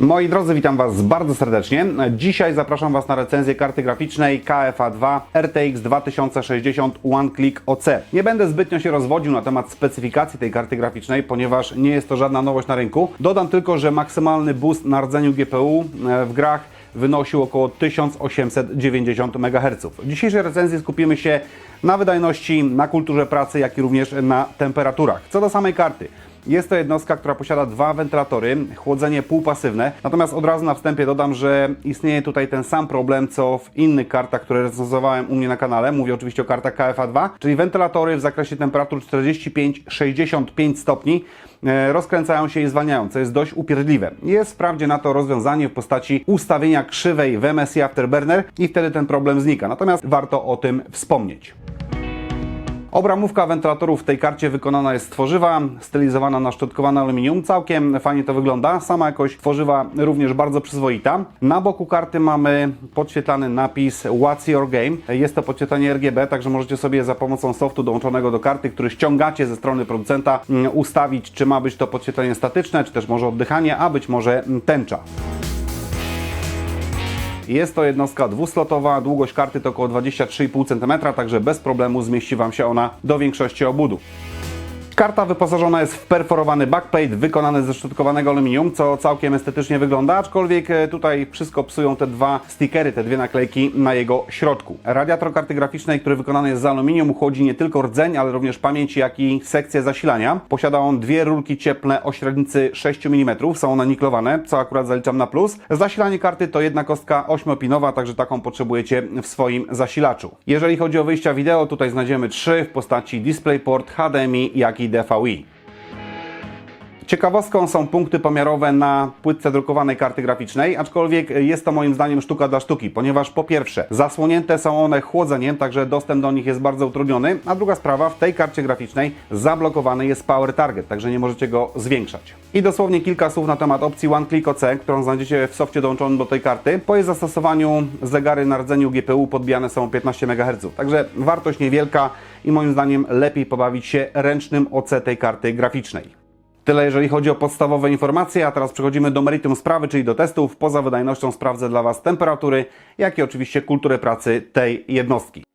Moi drodzy, witam Was bardzo serdecznie. Dzisiaj zapraszam Was na recenzję karty graficznej KFA2 RTX 2060 One Click OC. Nie będę zbytnio się rozwodził na temat specyfikacji tej karty graficznej, ponieważ nie jest to żadna nowość na rynku. Dodam tylko, że maksymalny boost na rdzeniu GPU e, w grach wynosił około 1890 MHz. W dzisiejszej recenzji skupimy się na wydajności, na kulturze pracy, jak i również na temperaturach. Co do samej karty. Jest to jednostka, która posiada dwa wentylatory, chłodzenie półpasywne. Natomiast od razu na wstępie dodam, że istnieje tutaj ten sam problem, co w innych kartach, które recenzowałem u mnie na kanale. Mówię oczywiście o kartach KFA2, czyli wentylatory w zakresie temperatur 45-65 stopni e, rozkręcają się i zwalniają, co jest dość upierdliwe. Jest wprawdzie na to rozwiązanie w postaci ustawienia krzywej w MSI Afterburner i wtedy ten problem znika. Natomiast warto o tym wspomnieć. Obramówka wentylatorów w tej karcie wykonana jest z tworzywa, stylizowana na szczotkowane aluminium. Całkiem fajnie to wygląda. Sama jakość tworzywa również bardzo przyzwoita. Na boku karty mamy podświetlany napis What's Your Game. Jest to podświetlenie RGB, także możecie sobie za pomocą softu dołączonego do karty, który ściągacie ze strony producenta, mm, ustawić, czy ma być to podświetlenie statyczne, czy też może oddychanie, a być może mm, tęcza. Jest to jednostka dwuslotowa, długość karty to około 23,5 cm, także bez problemu zmieści Wam się ona do większości obudów. Karta wyposażona jest w perforowany backplate wykonany ze szczotkowanego aluminium, co całkiem estetycznie wygląda, aczkolwiek e, tutaj wszystko psują te dwa stickery, te dwie naklejki na jego środku. Radiator karty graficznej, który wykonany jest z aluminium, chłodzi nie tylko rdzeń, ale również pamięć, jak i sekcję zasilania. Posiada on dwie rurki cieplne o średnicy 6 mm, są one niklowane, co akurat zaliczam na plus. Zasilanie karty to jedna kostka 8-pinowa, także taką potrzebujecie w swoim zasilaczu. Jeżeli chodzi o wyjścia wideo, tutaj znajdziemy trzy w postaci DisplayPort, HDMI, jak i da Ciekawostką są punkty pomiarowe na płytce drukowanej karty graficznej, aczkolwiek jest to moim zdaniem sztuka dla sztuki, ponieważ po pierwsze zasłonięte są one chłodzeniem, także dostęp do nich jest bardzo utrudniony, a druga sprawa, w tej karcie graficznej zablokowany jest Power Target, także nie możecie go zwiększać. I dosłownie kilka słów na temat opcji One Click OC, którą znajdziecie w softie dołączonym do tej karty. Po jej zastosowaniu zegary na rdzeniu GPU podbijane są 15 MHz, także wartość niewielka i moim zdaniem lepiej pobawić się ręcznym OC tej karty graficznej. Tyle jeżeli chodzi o podstawowe informacje, a teraz przechodzimy do meritum sprawy, czyli do testów. Poza wydajnością sprawdzę dla Was temperatury, jak i oczywiście kulturę pracy tej jednostki.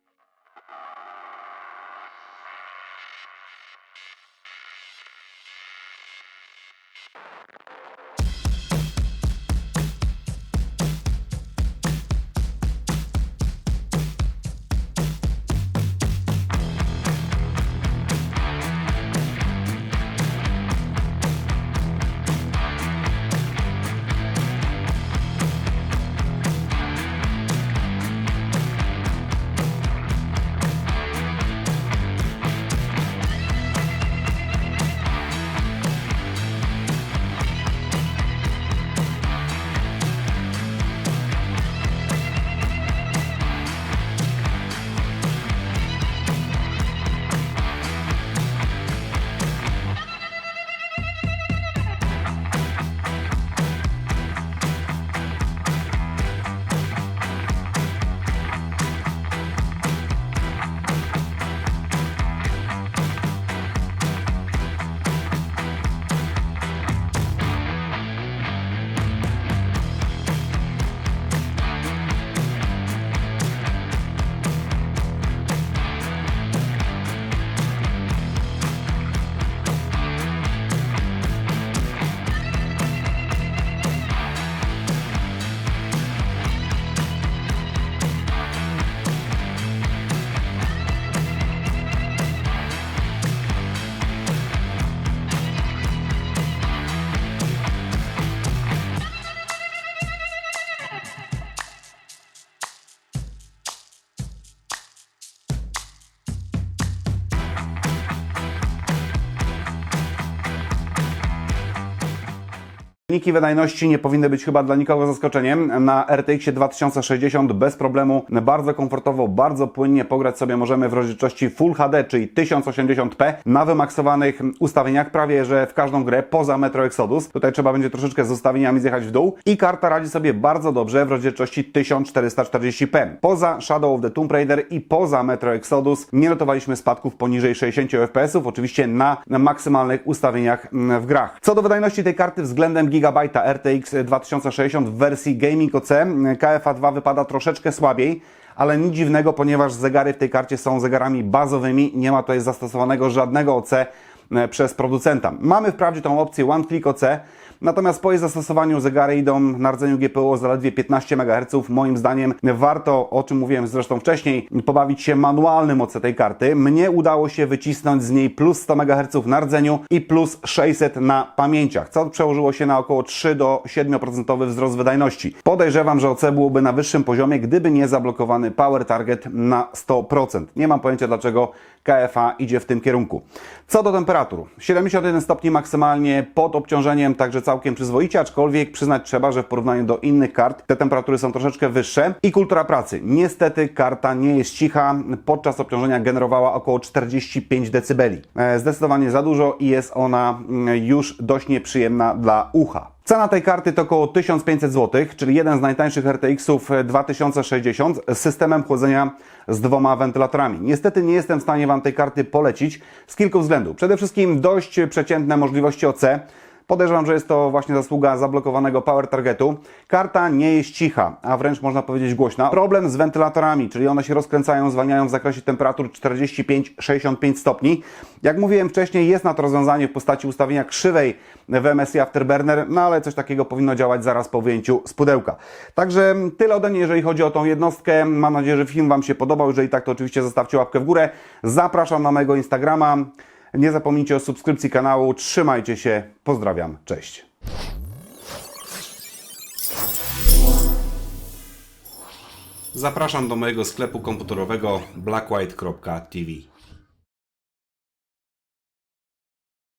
Wyniki wydajności nie powinny być chyba dla nikogo zaskoczeniem. Na RTX 2060 bez problemu, bardzo komfortowo, bardzo płynnie pograć sobie możemy w rozdzielczości Full HD, czyli 1080p na wymaksowanych ustawieniach prawie, że w każdą grę poza Metro Exodus. Tutaj trzeba będzie troszeczkę z ustawieniami zjechać w dół i karta radzi sobie bardzo dobrze w rozdzielczości 1440p. Poza Shadow of the Tomb Raider i poza Metro Exodus nie notowaliśmy spadków poniżej 60 fps, oczywiście na maksymalnych ustawieniach w grach. Co do wydajności tej karty względem giga RTX 2060 w wersji Gaming OC. KFA 2 wypada troszeczkę słabiej, ale nic dziwnego, ponieważ zegary w tej karcie są zegarami bazowymi, nie ma tutaj zastosowanego żadnego OC przez producenta. Mamy wprawdzie tą opcję One Click OC, natomiast po jej zastosowaniu zegary idą na rdzeniu GPU o zaledwie 15 MHz. Moim zdaniem warto, o czym mówiłem zresztą wcześniej, pobawić się manualnym OC tej karty. Mnie udało się wycisnąć z niej plus 100 MHz na rdzeniu i plus 600 na pamięciach, co przełożyło się na około 3 do 7% wzrost wydajności. Podejrzewam, że OC byłoby na wyższym poziomie, gdyby nie zablokowany Power Target na 100%. Nie mam pojęcia dlaczego KFA idzie w tym kierunku. Co do temperatur. 71 stopni maksymalnie pod obciążeniem, także całkiem przyzwoicie, aczkolwiek przyznać trzeba, że w porównaniu do innych kart te temperatury są troszeczkę wyższe. I kultura pracy. Niestety karta nie jest cicha. Podczas obciążenia generowała około 45 dB. E, Zdecydowanie za dużo i jest ona mm, już dość nieprzyjemna dla ucha. Cena tej karty to około 1500 zł, czyli jeden z najtańszych RTX-ów 2060 z systemem chłodzenia z dwoma wentylatorami. Niestety nie jestem w stanie Wam tej karty polecić z kilku względów. Przede wszystkim dość przeciętne możliwości OC. Podejrzewam, że jest to właśnie zasługa zablokowanego Power Targetu. Karta nie jest cicha, a wręcz można powiedzieć głośna. Problem z wentylatorami, czyli one się rozkręcają, zwalniają w zakresie temperatur 45-65 stopni. Jak mówiłem wcześniej, jest na to rozwiązanie w postaci ustawienia krzywej w MSI Afterburner, no ale coś takiego powinno działać zaraz po wyjęciu z pudełka. Także tyle ode mnie, jeżeli chodzi o tą jednostkę. Mam nadzieję, że film Wam się podobał. Jeżeli tak, to oczywiście zostawcie łapkę w górę. Zapraszam na mojego Instagrama. Nie zapomnijcie o subskrypcji kanału. Trzymajcie się. Pozdrawiam. Cześć. Zapraszam do mojego sklepu komputerowego blackwhite.tv.